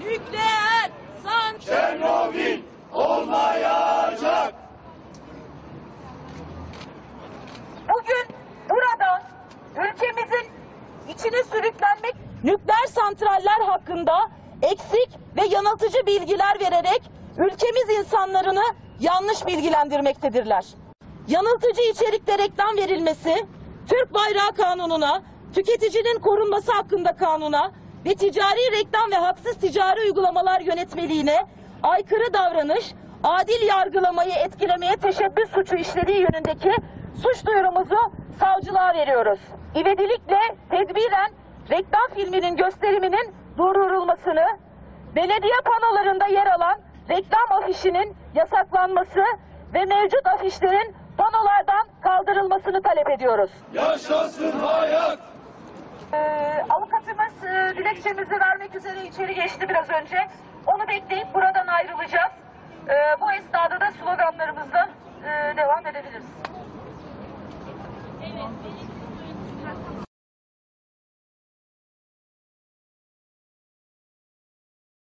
nükleer santral Çernobil olmayacak. Bugün burada ülkemizin içine sürüklenmek nükleer santraller hakkında eksik ve yanıltıcı bilgiler vererek ülkemiz insanlarını yanlış bilgilendirmektedirler. Yanıltıcı içerikte reklam verilmesi, Türk Bayrağı Kanunu'na, tüketicinin korunması hakkında kanuna ve ticari reklam ve haksız ticari uygulamalar yönetmeliğine aykırı davranış, adil yargılamayı etkilemeye teşebbüs suçu işlediği yönündeki suç duyurumuzu savcılığa veriyoruz. İvedilikle tedbiren reklam filminin gösteriminin durdurulmasını, belediye panolarında yer alan reklam afişinin yasaklanması ve mevcut afişlerin panolardan kaldırılmasını talep ediyoruz. Yaşasın hayat. Ee, avukatımız e, dilekçemizi vermek üzere içeri geçti biraz önce. Onu bekleyip buradan ayrılacağız. Ee, bu esnada da sloganlarımızla e, devam edebiliriz.